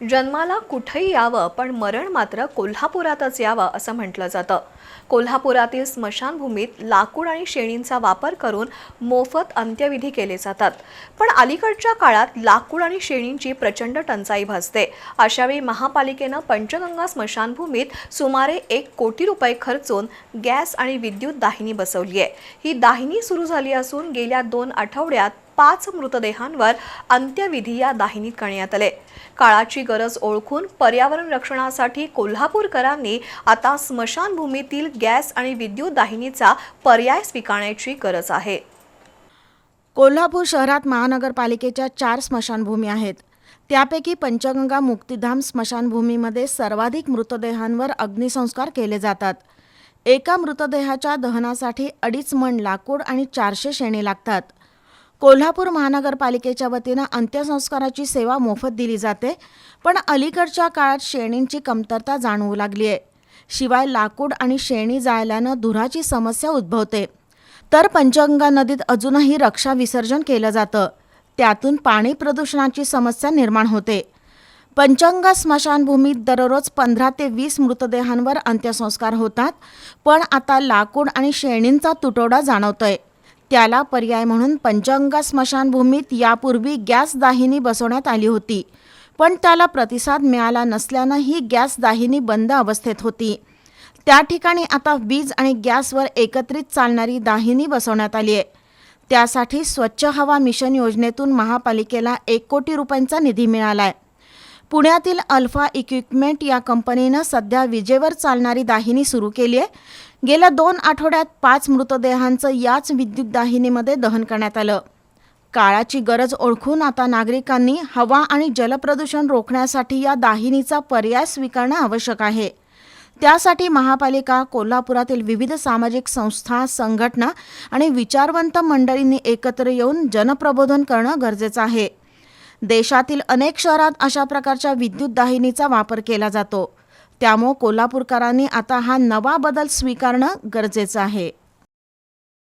जन्माला कुठेही यावं पण मरण मात्र कोल्हापुरातच यावं असं म्हटलं जातं. कोल्हापुरातील स्मशानभूमीत लाकूड आणि शेणींचा वापर करून मोफत अंत्यविधी केले जातात. पण अलीकडच्या काळात लाकूड आणि शेणींची प्रचंड टंचाई भासते. अशावेळी महापालिकेनं पंचगंगा स्मशानभूमीत सुमारे एक कोटी रुपये खर्चून गॅस आणि विद्युत दाहिनी बसवली आहे ही दाहिनी सुरू झाली असून गेल्या दोन आठवड्यात पाच मृतदेहांवर अंत्यविधी या दाहिनीत करण्यात आले. काळाची गरज ओळखून पर्यावरण रक्षणासाठी कोल्हापूरकरांनी आता स्मशानभूमीतील गॅस आणि विद्युत दाहिनीचा पर्याय स्वीकारण्याची गरज आहे. कोल्हापूर शहरात महानगरपालिकेच्या चार स्मशानभूमी आहेत. त्यापैकी पंचगंगा मुक्तिधाम स्मशानभूमीमध्ये सर्वाधिक मृतदेहांवर अग्निसंस्कार केले जातात. एका मृतदेहाच्या दहनासाठी अडीच मण लाकूड आणि चारशे शेणे लागतात. कोल्हापूर महानगरपालिकेच्या वतीनं अंत्यसंस्काराची सेवा मोफत दिली जाते पण अलीकडच्या काळात शेणींची कमतरता जाणवू लागली आहे. शिवाय लाकूड आणि शेणी जाळल्यानं धुराची समस्या उद्भवते. तर पंचगंगा नदीत अजूनही रक्षा विसर्जन केलं जातं. त्यातून पाणी प्रदूषणाची समस्या निर्माण होते. पंचगंगा स्मशानभूमीत दररोज पंधरा ते वीस मृतदेहांवर अंत्यसंस्कार होतात पण आता लाकूड आणि शेणींचा तुटवडा जाणवतोय. त्याला पर्याय म्हणून पंचगंगा स्मशानभूमीत यापूर्वी गॅस दाहिनी बसवण्यात आली होती. पण त्याला प्रतिसाद मिळाला नसल्यानं ही गॅस दाहिनी बंद अवस्थेत होती. त्या ठिकाणी आता वीज आणि गॅसवर एकत्रित चालणारी दाहिनी बसवण्यात आली आहे. त्यासाठी स्वच्छ हवा मिशन योजनेतून महापालिकेला एक कोटी रुपयांचा निधी मिळाला आहे पुण्यातील अल्फा इक्विपमेंट या कंपनीनं सध्या विजेवर चालणारी दाहिनी सुरू केली आहे. गेल्या दोन आठवड्यात पाच मृतदेहांचं याच विद्युत दाहिनीमध्ये दहन करण्यात आलं. काळाची गरज ओळखून आता नागरिकांनी हवा आणि जलप्रदूषण रोखण्यासाठी या दाहिनीचा पर्याय स्वीकारणं आवश्यक आहे. त्यासाठी महापालिका कोल्हापुरातील विविध सामाजिक संस्था संघटना आणि विचारवंत मंडळींनी एकत्र येऊन जनप्रबोधन करणं गरजेचं आहे. देशातील अनेक शहरात अशा प्रकारच्या विद्युत दाहिनीचा वापर केला जातो. त्यामुळं कोल्हापूरकरांनी आता हा नवा बदल स्वीकारणं गरजेचं आहे.